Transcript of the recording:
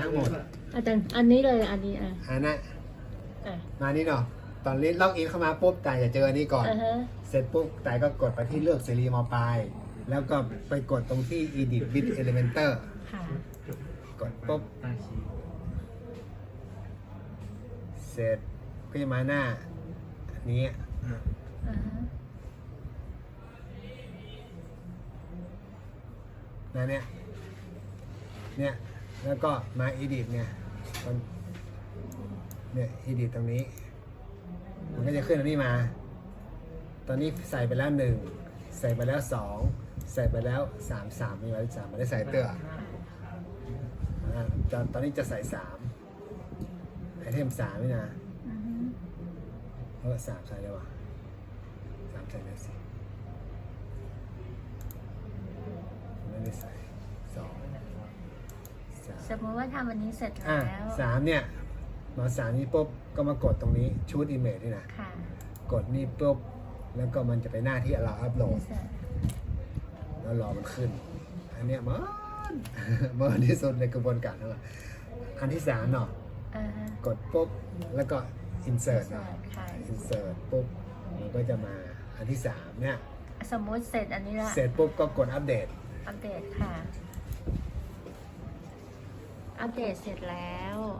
ทั้งหมดอาจารย์อันนี้เลยอันนี้อะอันนั้นอะมานี่เนาะตอนนี้ล็อกอินเข้ามาปุ๊บแต่จะเจออันนี้ก่อน อ่าฮะเสร็จปุ๊บแต่ก็กดไปที่เลือกเสรีมอปลายแล้วก็ไปกดตรงที่ edit with elementor ค่ะกดปุ๊บตั้งคีย์เสร็จก็จะมาหน้าอันนี้อะอ่าฮะหน้าเนี้ยเนี่ย แล้วก็มา edit เนี่ยตอนเนี่ย edit ตรงนี้ มันก็จะขึ้นอันนี้มา ตอนนี้ใส่ไปแล้วหนึ่งใส่ไปแล้วสองใส่ไปแล้วสามสามมีไว้สามไม่ได้ใส่เตื้ออ่าตอนตอนนี้จะใส่สามไอเทมสามนี่นะอือฮึเออสามใส่ได้วะสามใส่ได้สิไม่ได้ใส่สอง สามสมมติว่าทำวันนี้เสร็จอะแล้วสามเนี่ยมาสามนี้ปุ๊บก็มากดตรงนี้ชูดอิมเมจนี่นะค่ะกดนี่ปุ๊บแล้วก็มันจะไปหน้าที่เราอัพโหลดเสร็จแล้วรอมันขึ้น อันเนี้ยมันมันที่สุดในกระบวนการทั้งหมดอันที่สามเนาะอ่าฮะกดปุ๊บแล้วก็ insert เนาะ ค่ะ insert ปุ๊บมันก็จะมาอันที่สามเนี่ยสมมุติเสร็จอันนี้ละเสร็จปุ๊บก็กดอัปเดตอัปเดตค่ะ อัปเดตเสร็จแล้ว